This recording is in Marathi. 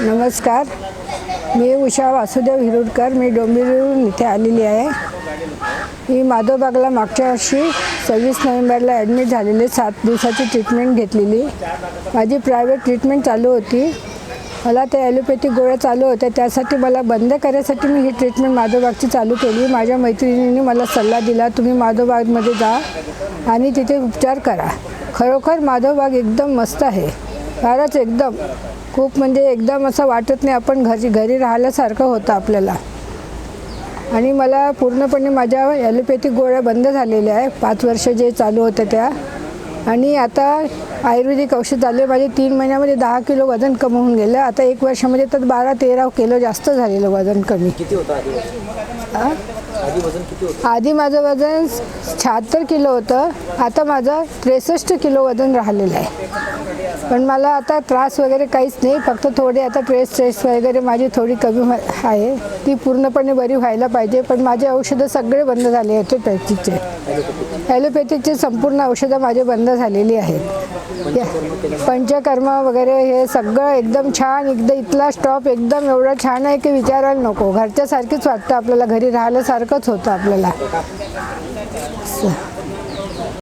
नमस्कार. मी उषा वासुदेव हिरुडकर. मी डोंबिवलीहून इथे आलेली आहे. मी माधवबागला मागच्या वर्षी सव्वीस नोव्हेंबरला ॲडमिट झालेली सात दिवसाची ट्रीटमेंट घेतलेली. माझी प्रायव्हेट ट्रीटमेंट चालू होती. मला ते ॲलोपॅथिक गोळ्या चालू होत्या. त्यासाठी मला बंद करायसाठी मी ही ट्रीटमेंट माधवबागची चालू केली. माझ्या मैत्रिणींनी मला सल्ला दिला तुम्ही माधवबागमध्ये जा आणि तिथे उपचार करा. खरोखर माधवबाग एकदम मस्त आहे. फारच एकदम. खूप म्हणजे एकदम असं वाटत नाही आपण घरी घरी राहिल्यासारखं होतं आपल्याला. आणि मला पूर्णपणे माझ्या ॲलोपॅथिक गोळ्या बंद झालेल्या आहे पाच वर्ष जे चालू होत्या त्या. आणि आता आयुर्वेदिक औषध आले. माझे तीन महिन्यामध्ये दहा किलो वजन कमी होऊन गेलं. आता एक वर्षामध्ये तर बारा तेरा किलो जास्त झालेलं वजन कमी. किती होतं? आधी माझं वजन शहात्तर किलो होतं. आता माझं त्रेसष्ट किलो वजन राहिलेलं आहे. पण मला आता त्रास वगैरे काहीच नाही फक्त थोडे आता ट्रेस स्ट्रेस वगैरे माझी थोडी कमी आहे. ती पूर्णपणे बरी व्हायला पाहिजे पण माझे औषधं सगळे बंद झाले ॲलोपॅथीचे. ॲलोपॅथिकचे संपूर्ण औषधं माझे बंद झालेली आहेत. या- पंचकर्म वगैरे हे सगळं एकदम छान एकदम इथला स्टॉप एकदम एवढा छान आहे की विचारायला नको. घरच्यासारखीच वाटतं आपल्याला घरी राहिल्यासारखंच होतं आपल्याला.